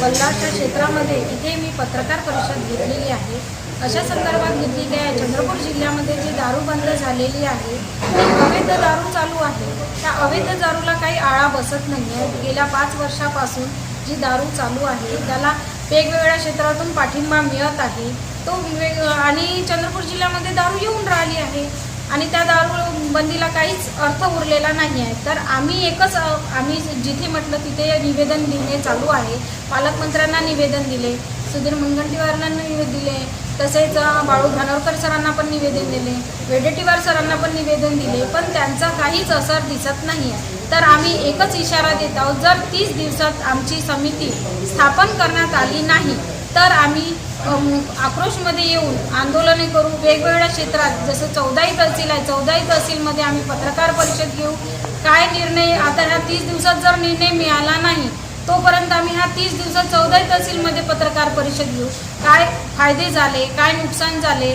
बल्लारच्या क्षेत्रामध्ये इथे मी पत्रकार परिषद घेतलेली आहे. अशा संदर्भात घेतली आहे चंद्रपूर जिल्ह्यामध्ये जी दारू बंद झालेली आहे ती अवैध दारू चालू आहे. त्या अवैध दारूला काही आळा बसत नाही आहे गेल्या पाच वर्षापासून जी दारू चालू आहे त्याला वेगवेगळ्या क्षेत्रातून पाठिंबा मिळत आहे. तो वेग आणि चंद्रपूर जिल्ह्यामध्ये दारू येऊन राहिली आहे. आणि त्या दारू बंदीला काहीच अर्थ उरलेला नाही आहे तर आम्ही एकच आम्ही जिथे म्हटलं तिथे निवेदन देणे चालू आहे. पालकमंत्र्यांना निवेदन दिले सुधीर मुनगंटीवारांना निवेदन दिले तसेच बाळू धानोरकर सरांना पण निवेदन दिले वेडेटीवार सरांना पण निवेदन दिले पण त्यांचा काहीच असर दिसत नाही आहे तर आम्ही एकच इशारा देत आहोत जर तीस दिवसात आमची समिती स्थापन करण्यात आली नाही तर आम्ही आक्रोशमध्ये येऊन आंदोलने करू वेगवेगळ्या क्षेत्रात जसं चौदाही तहसील आहे चौदाही तहसीलमध्ये आम्ही पत्रकार परिषद घेऊ. काय निर्णय आता ह्या तीस दिवसात जर निर्णय मिळाला नाही तोपर्यंत आम्ही ह्या तीस दिवसात चौदाही तहसीलमध्ये पत्रकार परिषद घेऊ. काय फायदे झाले काय नुकसान झाले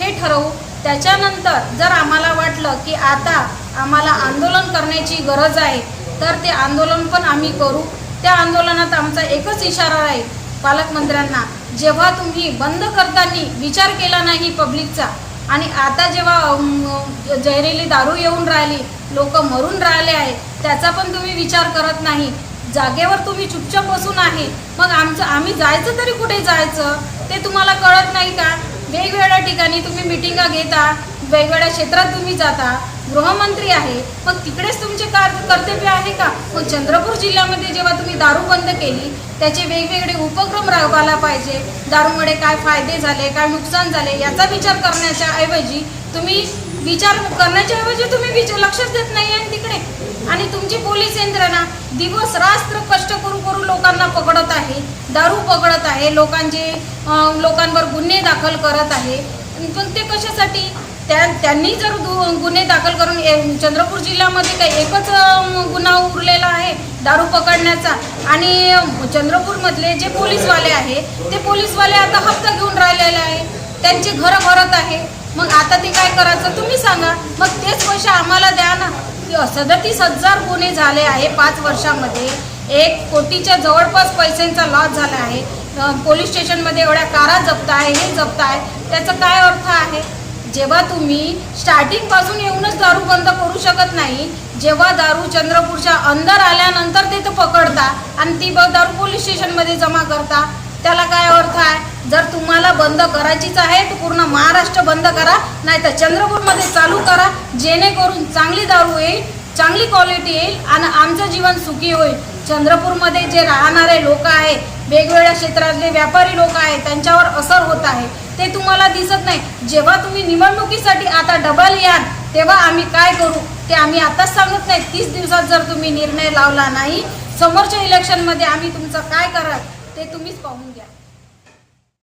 हे ठरवू. त्याच्यानंतर जर आम्हाला वाटलं की आता आम्हाला आंदोलन करण्याची गरज आहे तर ते आंदोलन पण आम्ही करू. त्या आंदोलनात आमचा एकच इशारा राहील पालकमंत्र्यांना जेव्हा तुम्ही बंद करताना विचार केला नाही पब्लिकचा आणि आता जेव्हा जहरेली दारू येऊन राहिली लोक मरून राहिले आहे त्याचा पण तुम्ही विचार करत नाही. जागेवर तुम्ही चुपचाप बसून आहे. मग आमचं आम्ही जायचं तरी कुठे जायचं? ते तुम्हाला कळत नाही का? वेगवेगळ्या ठिकाणी तुम्ही मिटिंगा घेता वेगवेगळ्या क्षेत्रात तुम्ही जाता. गृहमंत्री आहे मग तिकडेच तुमचे कार कर्तव्य आहे का? मग चंद्रपूर जिल्ह्यामध्ये जेव्हा तुम्ही दारू बंद केली त्याचे वेगवेगळे उपक्रम राबवायला पाहिजे. दारूमुळे काय फायदे झाले काय नुकसान झाले याचा विचार करण्याच्या ऐवजी तुम्ही विचार करण्याच्या ऐवजी तुम्ही विचार लक्षच देत नाही आहे तिकडे. आणि तुमची पोलीस यंत्रणा दिवस रात्र कष्ट करू करू लोकांना पकडत आहे दारू पकडत आहे लोकांचे लोकांवर गुन्हे दाखल करत आहे. पण ते कशासाठी? त्या त्यांनी जर गु- गुन्हे दाखल करून ए- चंद्रपूर जिल्ह्यामध्ये काही एकच गुन्हा उरलेला आहे दारू पकडण्याचा. आणि चंद्रपूरमधले जे पोलीसवाले आहे ते पोलीसवाले आता हप्ता घेऊन राहिलेले आहे. त्यांचे घरं भरत आहे. मग आता ते काय करायचं तुम्ही सांगा. मग तेच पैसे आम्हाला द्या ना. सदतीस हजार गुन्हे झाले आहे पाच वर्षामध्ये. एक कोटीच्या जवळपास पैशांचा लॉस झाला आहे. पोलीस स्टेशनमध्ये एवढ्या कारा जप्त आहे हे जप्त आहे. त्याचा काय अर्थ आहे? जेव्हा तुम्ही स्टार्टिंगपासून येऊनच दारू बंद करू शकत नाही जेव्हा दारू चंद्रपूरच्या अंदर आल्यानंतर ते तर पकडता आणि ती ब- दारू पोलीस स्टेशनमध्ये जमा करता. त्याला काय अर्थ आहे? जर तुम्हाला बंद करायचीच आहे तर पूर्ण महाराष्ट्र बंद करा नाही तर चंद्रपूरमध्ये चालू करा जेणेकरून चांगली दारू येईल चांगली क्वालिटी येईल आणि आमचं जीवन सुखी होईल. चंद्रपूरमध्ये जे राहणारे लोक आहेत वेगवेगळ्या क्षेत्रातले व्यापारी लोक आहेत त्यांच्यावर असर होत आहे. ते तुम्हाला दिसत नाही. जेव्हा तुम्ही निवडणुकीसाठी आता डबल याल तेव्हा आम्ही काय करू? ते आम्ही आताच सांगत नाही. तीस दिवसात जर तुम्ही निर्णय लावला नाही समोरच्या इलेक्शनमध्ये आम्ही तुमचं काय कराल ते तुम्हीच पाहून घ्या.